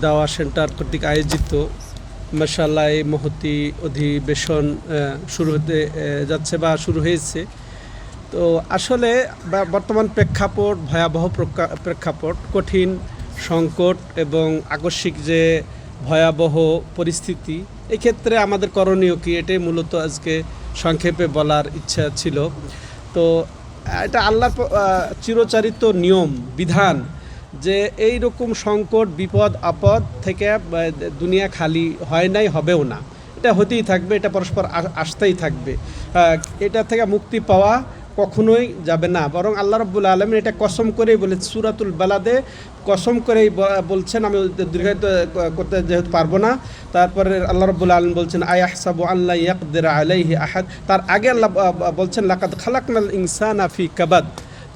দাওয়া সেন্টার কর্তৃক আয়োজিত মাসাল্লাহ এই মহতি অধিবেশন শুরু হতে যাচ্ছে বা শুরু হয়েছে। তো আসলে বর্তমান প্রেক্ষাপট ভয়াবহ প্রকা- প্রেক্ষাপট কঠিন সংকট এবং আকস্মিক যে ভয়াবহ পরিস্থিতি এক্ষেত্রে আমাদের করণীয় কি? এটাই মূলত আজকে সংক্ষেপে বলার ইচ্ছা ছিল। তো এটা আহ, চিরচারিত নিয়ম বিধান যে এই রকম সংকট, বিপদ, আপদ থেকে দুনিয়া খালি হয় নাই, হবেও না। এটা হতেই থাকবে, এটা পরস্পর আসতেই থাকবে। এটা থেকে মুক্তি পাওয়া কখনোই যাবে না। বরং আল্লাহ রব্বুল আলমিন এটা কসম করেই বলে সুরাতুল বালাদে কসম করেই বলছেন, আমি দীর্ঘায়িত করতে যেহেতু পারব না। তারপরে আল্লাহ রব্বুল আলম বলছেন, আয়াহসাবু আল্লাহ ইয়াকদের আলাইহি আহাদ। তার আগে আল্লাহ বলছেন, লাকাদ খালাকনাল ইনসান আফি কাবাদ।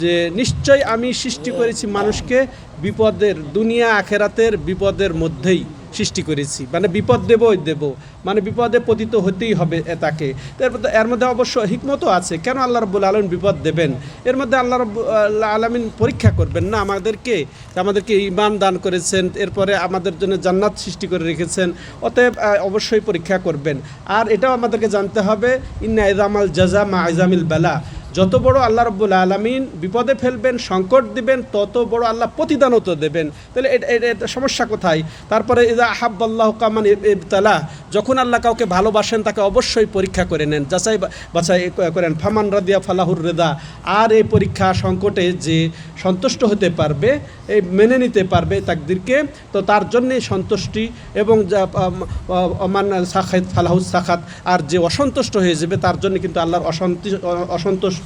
যে নিশ্চয় আমি সৃষ্টি করেছি মানুষকে বিপদের দুনিয়া আখেরাতের বিপদের মধ্যেই সৃষ্টি করেছি। মানে বিপদ দেবই দেব। মানে বিপদে পতিত হতেই হবে তাকে। তো এর মধ্যে- অবশ্য হিকমতও আছে। কেন আল্লাহ রব্বুল আলম বিপদ দেবেন? এর মধ্যে আল্লাহ রব আলমিন পরীক্ষা করবেন, না আমাদেরকে আমাদেরকে ইমান দান করেছেন, এরপরে আমাদের জন্য জান্নাত সৃষ্টি করে রেখেছেন, অতএব অবশ্যই পরীক্ষা করবেন। আর এটাও আমাদেরকে জানতে হবে, ইন্না ইজামাল জাজা মা ইজামিল বেলা। যত বড় আল্লাহ রব্বুল আলমিন বিপদে ফেলবেন, সংকট দিবেন, তত বড় আল্লাহ প্রতিদানও তো দেবেন। তাহলে এটা- সমস্যা কোথায়? তারপরে ইদা আহাব্বাল্লাহ কামান ইবতালা, যখন আল্লাহ কাউকে ভালোবাসেন, তাকে অবশ্যই পরীক্ষা করে নেন। যাচাই বাছাই করেন। ফামান রাদিয়া ফালাহুর রেদা, আর এই পরীক্ষা সংকটে যে সন্তুষ্ট হতে পারবে এই মেনে নিতে পারবে তাকদিরকে, তো তার জন্যে সন্তুষ্টি এবং অমান সাখাত ফালাহুস সাখাত, আর যে অসন্তুষ্ট হয়ে যাবে, তার জন্য কিন্তু আল্লাহর অসন্তুষ্ট অসন্তুষ্ট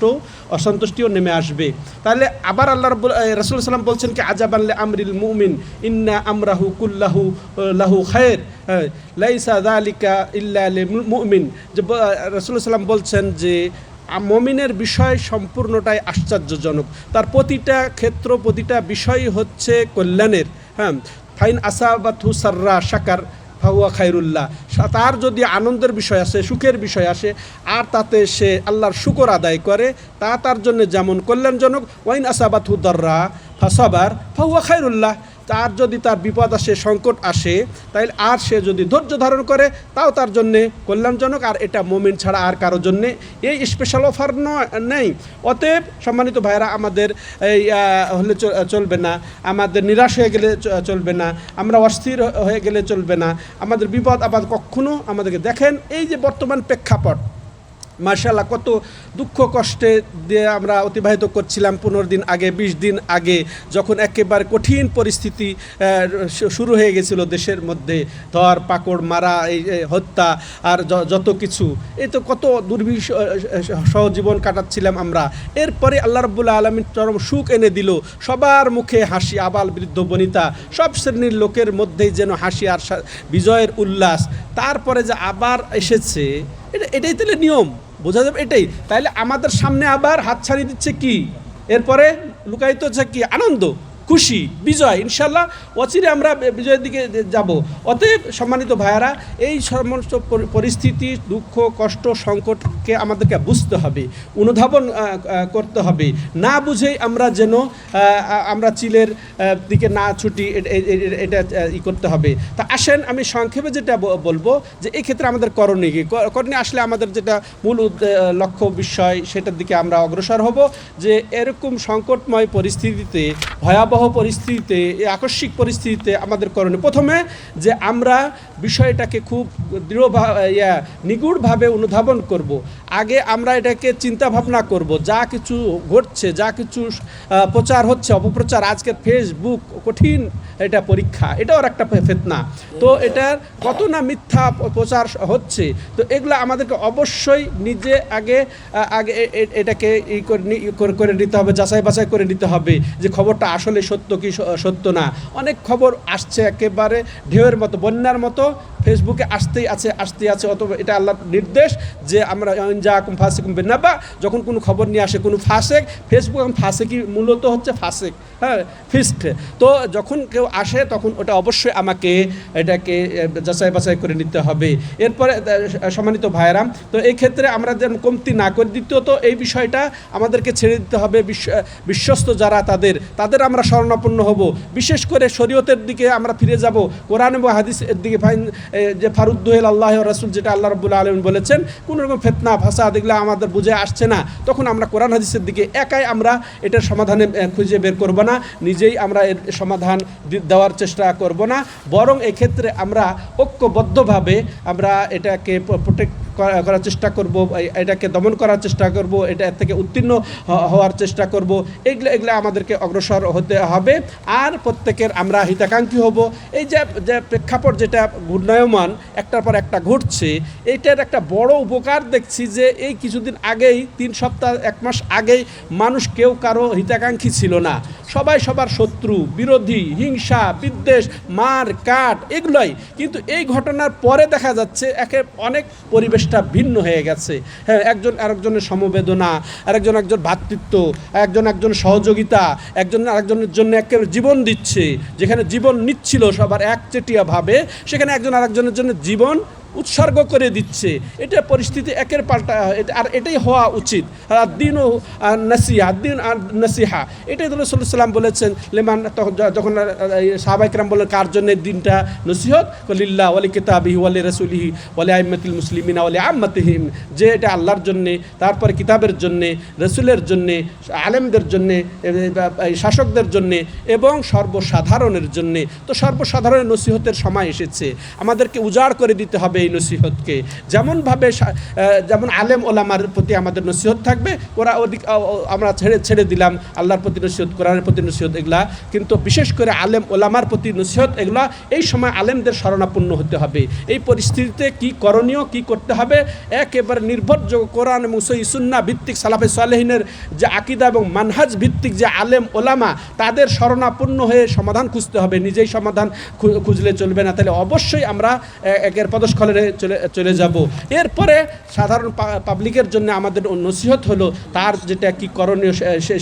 অসন্তুষ্টিও নেমে আসবে। তাহলে আবার আল্লাহ রব্বুল রসুল সাল্লাম বলছেন কি আজাবাল্লে আমরিল মুমিন ইন্না আমরাহু কুল্লাহু লাহু খায়ের। হ্যাঁ, লাইসা দালিকা ইল্লা লিল মুমিন। যে রসুল সাল্লাম বলছেন যে মমিনের বিষয় সম্পূর্ণটাই আশ্চর্যজনক। তার প্রতিটা ক্ষেত্র প্রতিটা বিষয় হচ্ছে কল্যাণের। হ্যাঁ ফাইন আসাবাথু সাররা শাকার। ফাহুয়া খাইরুল্লাহ। তার যদি আনন্দের বিষয় আসে, সুখের বিষয় আসে, আর তাতে সে আল্লাহর শুকর আদায় করে, তা তার জন্য যেমন কল্যাণজনক, ওয়াইন আসাবাথু দর্রা, ফাসাবার, ফাহুয়া খাইরুল্লাহ। তার যদি তার বিপদ আসে, সংকট আসে তাহলে আর সে যদি ধৈর্য ধারণ করে, তাও তার জন্যে কল্যাণজনক। আর এটা মোমিন ছাড়া আর কারোর জন্যে এই স্পেশাল অফার নয়, নেই। অতএব সম্মানিত ভাইরা আমাদের এই হলে চলবে না। আমাদের নিরাশ হয়ে গেলে চলবে না। আমরা অস্থির হয়ে গেলে চলবে না। আমাদের বিপদ আপাত কখনো আমাদেরকে দেখেন। এই যে বর্তমান প্রেক্ষাপট মার্শাল্লাহ কত দুঃখ কষ্টে দিয়ে আমরা অতিবাহিত করছিলাম পনেরো দিন আগে, বিশ দিন আগে, যখন একেবারে কঠিন পরিস্থিতি শুরু হয়ে গেছিল দেশের মধ্যে। ধর, পাকড়, মারা, এই হত্যা আর যত কিছু। এই তো কত দুর্বিষ সহ জীবন কাটাচ্ছিলাম আমরা। এরপরে আল্লাহ রব্বুল্লাহ আলমীর চরম সুখ এনে দিল। সবার মুখে হাসি, আবাল বৃদ্ধ বনিতা। সব শ্রেণির লোকের মধ্যেই যেন হাসি আর বিজয়ের উল্লাস। তারপরে যে আবার এসেছে, এটা, এটাই তাহলে নিয়ম। বোঝা যাবে? এটাই। তাহলে আমাদের সামনে আবার হাত ছাড়িয়ে দিচ্ছে কি? এরপরে লুকায়িত হচ্ছে কি? আনন্দ। খুশি, বিজয় ইনশাল্লাহ অচিরে আমরা বিজয়ের দিকে যাব। অতএব সম্মানিত ভাইয়ারা, এই সমস্ত পরিস্থিতি, দুঃখ, কষ্ট, সংকটকে আমাদেরকে বুঝতে হবে, অনুধাবন করতে হবে। না বুঝেই আমরা যেন আমরা চিলের দিকে না ছুটি এটা ই করতে হবে। তা আসেন, আমি সংক্ষেপে যেটা বলব যে এই ক্ষেত্রে আমাদের করণীয় কি? করণীয় আসলে আমাদের যেটা মূল লক্ষ্য, বিষয়, সেটার দিকে আমরা অগ্রসর হব যে এরকম সংকটময় পরিস্থিতিতে ভয়াবহ পরিস্থিতিতে, এই আকস্মিক পরিস্থিতিতে আমাদের করণীয় প্রথমে যে আমরা বিষয়টাকে খুব দৃঢ় ইয়া, নিগুড়ভাবে অনুধাবন করব। আগে আমরা এটাকে চিন্তা ভাবনা করব, যা কিছু ঘটছে, যা কিছু প্রচার হচ্ছে, অপপ্রচার, আজকের ফেসবুক কঠিন এটা পরীক্ষা, এটাও একটা ফেতনা তো এটার কত না মিথ্যা প্রচার হচ্ছে, তো এগুলো আমাদেরকে অবশ্যই নিজে আগে আগে এটাকে করে নিতে হবে যাচাই বাছাই করে নিতে হবে, যে খবরটা আসলে সত্য কি সত্য না? অনেক খবর আসছে একেবারে, ঢেউয়ের মতো, বন্যার মতো। ফেসবুকে আসতেই আছে আসতেই আছে, অথবা এটা আল্লাহর নির্দেশ যে আমরা যা কুম ফাসেকুম বেনাবা, যখন কোনো খবর নিয়ে আসে, কোনো ফাসেক ফেসবুক এখন ফাসেকি মূলত হচ্ছে ফাঁসেক হ্যাঁ ফিস্ট তো যখন কেউ আসে, তখন ওটা অবশ্যই আমাকে এটাকে যাচাই বাছাই করে নিতে হবে। এরপরে সম্মানিত ভাইরাম তো এই ক্ষেত্রে আমরা যেন কমতি না করে, দ্বিতীয়ত এই বিষয়টা আমাদেরকে ছেড়ে দিতে হবে বিশ্ব বিশ্বস্ত যারা তাদের তাদের আমরা শরণাপন্ন হব। বিশেষ করে শরীয়তের দিকে আমরা ফিরে যাব। কোরআন এবং হাদিসের দিকে ফাইন যে ফারুদ্দোহেল আল্লাহ রাসুল যেটা আল্লাহ রবুল্লা আলম বলেছেন, কোনো রকম ফেতনা ভাষা দেখলে আমাদের বুঝে আসছে না। তখন আমরা কোরআন হাদিসের দিকে একাই আমরা এটার সমাধানে খুঁজে বের করব না। নিজেই আমরা এর সমাধান দেওয়ার চেষ্টা করব না। বরং এক্ষেত্রে আমরা ঐক্যবদ্ধভাবে আমরা এটাকে প্রোটেক্ট করার চেষ্টা করব এটাকে দমন করার চেষ্টা করব, এটা থেকে উত্তীর্ণ হওয়ার চেষ্টা করব, এগুলো এগুলো আমাদেরকে অগ্রসর হতে হবে। আর প্রত্যেকের আমরা হিতাকাঙ্ক্ষী হব। এই যে যে প্রেক্ষাপট যেটা ঘূর্ণায়মান, একটার পর একটা ঘটছে এইটার একটা বড় উপকার দেখছি যে, এই কিছুদিন আগেই, তিন সপ্তাহ, এক মাস আগেই মানুষ কেউ কারও হিতাকাঙ্ক্ষী ছিল না। সবাই সবার শত্রু, বিরোধী, হিংসা, বিদ্বেষ, মার, কাট, এগুলোই। কিন্তু এই ঘটনার পরে দেখা যাচ্ছে, একে অনেক পরিবেশটা ভিন্ন হয়ে গেছে। হ্যাঁ একজন আরেকজনের সমবেদনা, আরেকজন একজন ভ্রাতৃত্ব একজন একজন সহযোগিতা, একজন আরেকজনের জন্য একেবারে জীবন দিচ্ছে, যেখানে জীবন নিচ্ছিল সবার একচেটিয়াভাবে সেখানে একজন আরেকজনের জন্য জীবন উৎসর্গ করে দিচ্ছে। এটা পরিস্থিতি একের পাল্টা আর এটাই হওয়া উচিত। আর দিন ও নাসিহা, দিন আর নাসিহা। এটাই তো রসুল সাল্লাম বলেছেন, লেমান যখন সাহাবাইকরাম বলেন কার জন্য দিনটা নসিহত লিল্লাহ ওয়ালি কিতাবিহি ওয়ালি রসুলিহি ওয়ালি আইমাতুল মুসলিমিনা ওয়ালি আম্মাতিহিম। যে এটা আল্লাহর জন্যে, তারপরে কিতাবের জন্যে, রসুলের জন্যে, আলেমদের জন্যে শাসকদের জন্যে এবং সর্বসাধারণের জন্যে। তো সর্বসাধারণের নসিহতের সময় এসেছে। আমাদেরকে উজাড় করে দিতে হবে। এই নসিহতকে। যেমনভাবে যেমন আলেম ওলামার প্রতি আমাদের নসিহত থাকবে, ওরা ওদিক আমরা ছেড়ে ছেড়ে দিলাম আল্লাহর প্রতি নসিহত, কোরআনের প্রতি নসিহত এগুলা। কিন্তু বিশেষ করে আলেম ওলামার প্রতি নসিহত এগুলা, এই সময় আলেমদের শরণাপন্ন হতে হবে। এই পরিস্থিতিতে কি করণীয়, কি করতে হবে? একেবারে নির্ভরযোগ্য কোরআন এবং সই সুন্না ভিত্তিক সালাফে সালেহিনের যে আকিদা এবং মানহাজ ভিত্তিক যে আলেম ওলামা, তাদের শরণাপন্ন হয়ে সমাধান খুঁজতে হবে। নিজেই সমাধান খুঁজলে চলবে না। তাহলে অবশ্যই আমরা একের পদস্খলে চলে চলে যাব। এরপরে সাধারণ পাবলিকের জন্য আমাদের নসিহত হলো, তার যেটা কি করণীয়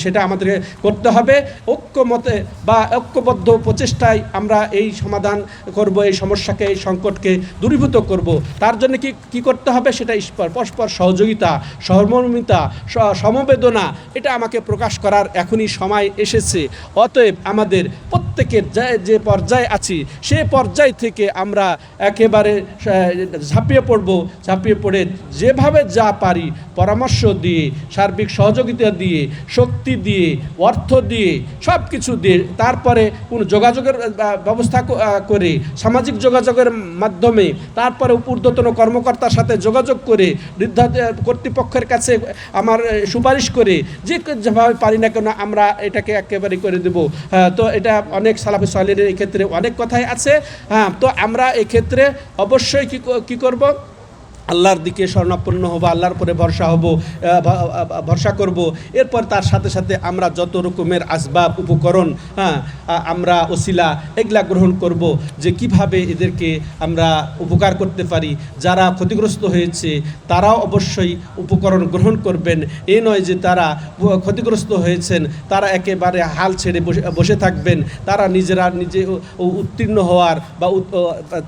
সেটা আমাদেরকে করতে হবে। ঐক্যমতে বা ঐক্যবদ্ধ প্রচেষ্টায় আমরা এই সমাধান করব, এই সমস্যাকে, এই সংকটকে দূরীভূত করব। তার জন্য কি কি করতে হবে সেটা পরস্পর সহযোগিতা, সহমর্মিতা সমবেদনা, এটা আমাকে প্রকাশ করার এখনই সময় এসেছে। অতএব আমাদের প্রত্যেকের যে পর্যায়ে আছি, সে পর্যায় থেকে আমরা একেবারে ঝাঁপিয়ে পড়ব ঝাঁপিয়ে পড়ে যেভাবে যা পারি পরামর্শ দিয়ে সার্বিক সহযোগিতা দিয়ে শক্তি দিয়ে অর্থ দিয়ে সব কিছু দিয়ে তারপরে কোনো যোগাযোগের ব্যবস্থা করে সামাজিক যোগাযোগের মাধ্যমে তারপরে ঊর্ধ্বতন কর্মকর্তার সাথে যোগাযোগ করে বৃদ্ধা কর্তৃপক্ষের কাছে আমার সুপারিশ করে যে যেভাবে পারি না কেন আমরা এটাকে একেবারে করে দেব। হ্যাঁ, তো এটা অনেক সালাফি সালের ক্ষেত্রে অনেক কথাই আছে। হ্যাঁ তো আমরা এক্ষেত্রে অবশ্যই কি ক- করব? আল্লাহর দিকে স্বর্ণাপন্ন হব, আল্লাহর পরে ভরসা হব ভরসা করব। এরপর তার সাথে সাথে আমরা যত রকমের আসবাব, উপকরণ হ্যাঁ আমরা ওসিলা এগুলা গ্রহণ করব যে কীভাবে এদেরকে আমরা উপকার করতে পারি। যারা ক্ষতিগ্রস্ত হয়েছে, তারাও অবশ্যই উপকরণ গ্রহণ করবেন। এ নয় যে তারা ক্ষতিগ্রস্ত হয়েছেন, তারা একেবারে হাল ছেড়ে বসে বসে থাকবেন। তারা নিজেরা নিজে উত্তীর্ণ হওয়ার বা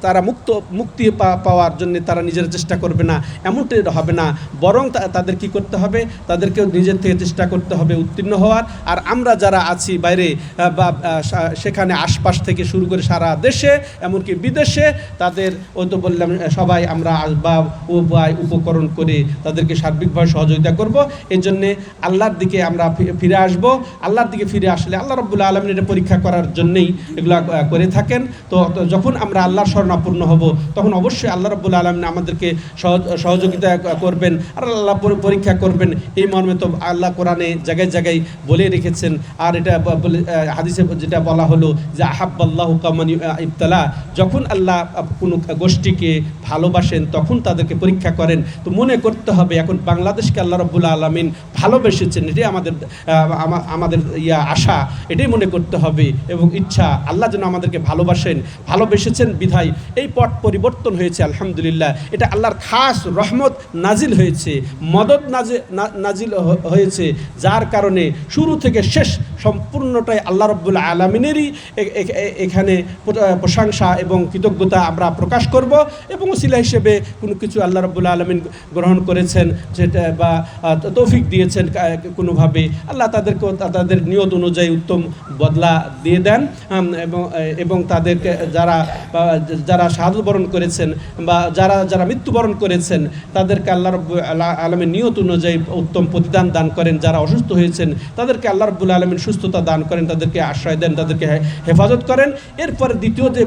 তারা মুক্ত, মুক্তি পাওয়ার জন্য তারা নিজের চেষ্টা করবে না, এমনটি হবে না। বরং তাদের কি করতে হবে? তাদেরকেও নিজের থেকে চেষ্টা করতে হবে উত্তীর্ণ হওয়ার। আর আমরা যারা আছি বাইরে বা সেখানে আশপাশ থেকে শুরু করে সারা দেশে, এমনকি বিদেশে, তাদের ও তো বললাম সবাই আমরা আসবাব, উপায়, উপকরণ করে তাদেরকে সার্বিকভাবে সহযোগিতা করব। এই জন্যে আল্লাহর দিকে আমরা ফিরে আসব। আল্লাহর দিকে ফিরে আসলে আল্লাহ রব্বুল্লা আলমিন এটা পরীক্ষা করার জন্যেই এগুলো করে থাকেন। তো যখন আমরা আল্লাহর স্মরণাপূর্ণ হব, তখন অবশ্যই আল্লাহ রব্বুল্লা আলমিন আমাদেরকে সহযোগিতা করবেন, আর আল্লাহ পরীক্ষা করবেন। এই মর্মে তো আল্লাহ কোরআনে জায়গায় জায়গায় বলে রেখেছেন। আর এটা হাদিসে যেটা বলা হলো যে, আহাব্বাল্লাহ কামান ইবতালা। যখন আল্লাহ কোনো গোষ্ঠীকে ভালোবাসেন, তখন তাদেরকে পরীক্ষা করেন। তো মনে করতে হবে, এখন বাংলাদেশকে আল্লাহ রব্বুল্লা আলমিন ভালোবেসেছেন, এটাই আমাদের আমাদের ইয়া আশা। এটাই মনে করতে হবে, এবং ইচ্ছা, আল্লাহ যেন আমাদেরকে ভালোবাসেন, ভালোবেসেছেন বিধায়। এই পট পরিবর্তন হয়েছে, আলহামদুলিল্লাহ। এটা আল্লাহর খাস রহমত নাজিল হয়েছে, মদত নাজিল হয়েছে, যার কারণে শুরু থেকে শেষ সম্পূর্ণটাই আল্লাহ রব্বুল আলমিনেরই এখানে প্রশংসা এবং কৃতজ্ঞতা আমরা প্রকাশ করব এবং শিলা হিসেবে কোনো কিছু আল্লাহ রব্বুল আলমিন গ্রহণ করেছেন যেটা বা তৌফিক দিয়েছেন কোনোভাবে আল্লাহ তাদেরকে তাদের নিয়ত অনুযায়ী উত্তম বদলা দিয়ে দেন এবং এবং তাদেরকে যারা যারা সাধুবরণ করেছেন বা যারা যারা মৃত্যুবরণ করেছেন। তাদেরকে আল্লাহ রব্বু আলমের নিয়ত অনুযায়ী উত্তম প্রতিদান দান করেন। যারা অসুস্থ হয়েছেন, তাদেরকে আল্লাহ রব্বুল আলমিন সুস্থতা দান করেন, তাদেরকে আশ্রয় দেন, তাদেরকে হেফাজত করেন। এরপরে দ্বিতীয় যে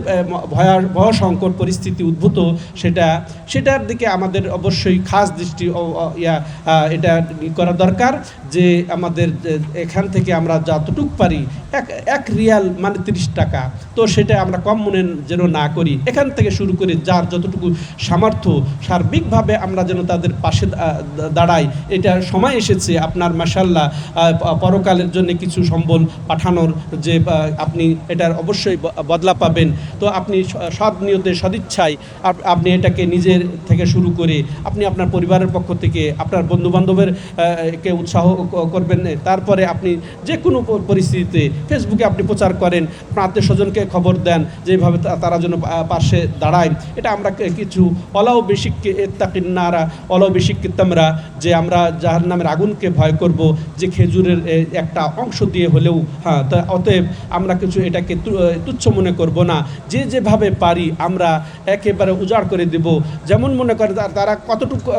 ভয়া ভয় সংকট পরিস্থিতি উদ্ভূত, সেটা, সেটার দিকে আমাদের অবশ্যই খাস দৃষ্টি ইয়া এটা করা দরকার যে, আমাদের এখান থেকে আমরা যতটুক পারি, এক এক রিয়াল মানে তিরিশ টাকা। তো সেটা আমরা কম মনে যেন না করি। এখান থেকে শুরু করে যার যতটুকু সামর্থ্য সার্বিকভাবে আমরা যেন তাদের পাশে দাঁড়াই। এটা সময় এসেছে আপনার মাসাল্লাহ পরকালের জন্য কিছু সম্বল পাঠানোর যে আপনি এটার অবশ্যই বদলা পাবেন। তো আপনি সৎ নিয়তে সদিচ্ছায় আপনি এটাকে নিজের থেকে শুরু করে আপনি আপনার পরিবারের পক্ষ থেকে আপনার বন্ধুবান্ধবের কে উৎসাহ করবেন তারপরে আপনি যে কোনো পরিস্থিতিতে ফেসবুকে আপনি প্রচার করেন, আপনার আত্মীয় স্বজনকে খবর দেন, যেভাবে তারা যেন পাশে দাঁড়ায়। এটা আমরা কিছু অলাও বেশিককে এত্তাকিন্নারা অলাও বেশিককে তামরা যে আমরা যাহার নামের আগুনকে ভয় করব, যে খেজুরের একটা অংশ দিয়ে হলেও হ্যাঁ তা অতএব আমরা কিছু এটাকে তুচ্ছ মনে করব না। যে যেভাবে পারি আমরা একেবারে উজাড় করে দেব। যেমন মনে করে তারা কতটুকু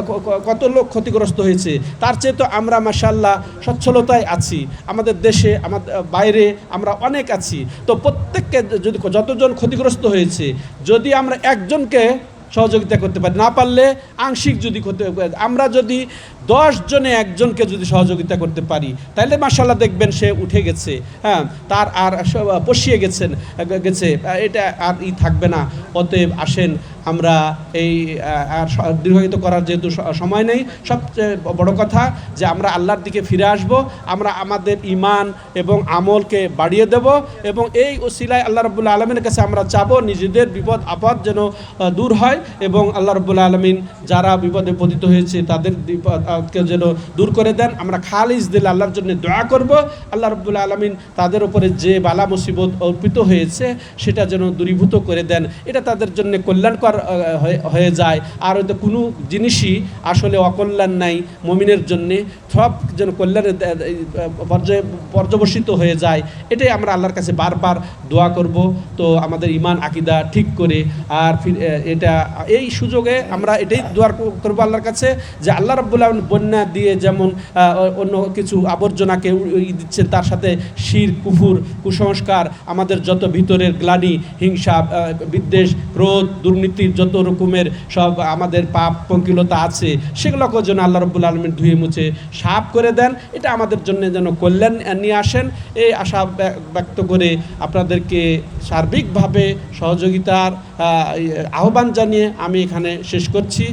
কত লোক ক্ষতিগ্রস্ত হয়েছে, তার চেয়ে তো আমরা মাসাল্লাহ সচ্ছলতায় আছি। আমাদের দেশে আমাদের বাইরে আমরা অনেক আছি। তো প্রত্যেককে যদি, যতজন ক্ষতিগ্রস্ত হয়েছে, যদি আমরা একজনকে সহযোগিতা করতে পারি। না পারলে আংশিক যদি করতে আমরা যদি দশ জনে একজনকে যদি সহযোগিতা করতে পারি তাহলে মাসাল্লাহ দেখবেন সে উঠে গেছে। হ্যাঁ তার আর পশিয়ে গেছেন, গেছে। এটা আর ই থাকবে না। অতএব আসেন, আমরা এই আর দীর্ঘায়িত করার যেহেতু সময় নেই, সবচেয়ে বড় কথা যে আমরা আল্লাহর দিকে ফিরে আসব, আমরা আমাদের ইমান এবং আমলকে বাড়িয়ে দেব এবং এই ওসিলায় আল্লাহ রবুল্লা আলমিনের কাছে আমরা চাবো নিজেদের বিপদ, আপদ যেন দূর হয় এবং আল্লাহ রবুল্লা আলমিন যারা বিপদে পতিত হয়েছে তাদের বিপদ আপদকে যেন দূর করে দেন, আমরা খালিজ দিল আল্লাহর জন্য দোয়া করব। আল্লাহ রবুল্লা আলমিন তাদের উপরে যে বালা মুসিবত অর্পিত হয়েছে, সেটা যেন দূরীভূত করে দেন। এটা তাদের জন্য কল্যাণকর হয়ে- যায়। আর হয়তো কোনো জিনিসই আসলে অকল্যাণ নাই মমিনের জন্যে, সব যেন কল্যাণের পর্যায়ে পর্যবসিত হয়ে যায়। এটাই আমরা আল্লাহর কাছে বারবার দোয়া করব। তো আমাদের ইমান আকিদা ঠিক করে, আর এটা, এই সুযোগে আমরা এটাই দোয়া করব আল্লাহর কাছে যে আল্লাহ রব্বুল্লাহ বন্যা দিয়ে যেমন অন্য কিছু আবর্জনাকে দিচ্ছেন, তার সাথে শির, কুফুর কুসংস্কার, আমাদের যত ভিতরের গ্লানি, হিংসা বিদ্বেষ, ক্রোধ দুর্নীতির যত রকমের সব আমাদের পাপ পঙ্কিলতা আছে, সেগুলোকেও যেন আল্লাহ রব্বুল আলমিন ধুয়ে মুছে, সাফ করে দেন, এটা আমাদের জন্য যেন কল্যাণ নিয়ে আসেন। এই আশা ব্যক্ত করে আপনাদেরকে সার্বিকভাবে সহযোগিতার আহ্বান জানিয়ে আমি এখানে শেষ করছি।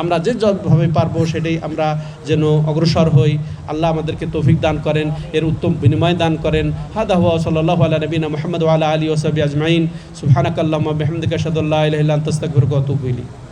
আমরা যে যতভাবে পারব সেটাই আমরা যেন অগ্রসর হই। আল্লাহ আমাদেরকে তৌফিক দান করেন, এর উত্তম বিনিময় দান করেন। হাদা হুয়া সাল্লাল্লাহু আলা নবিনা মোহাম্মদ আলা আলিহি ওয়া সাহবিহি আজমাইন। সুবহানাকাল্লাহুম্মা বিহামদিকা আশহাদু আল্লা ইলাহা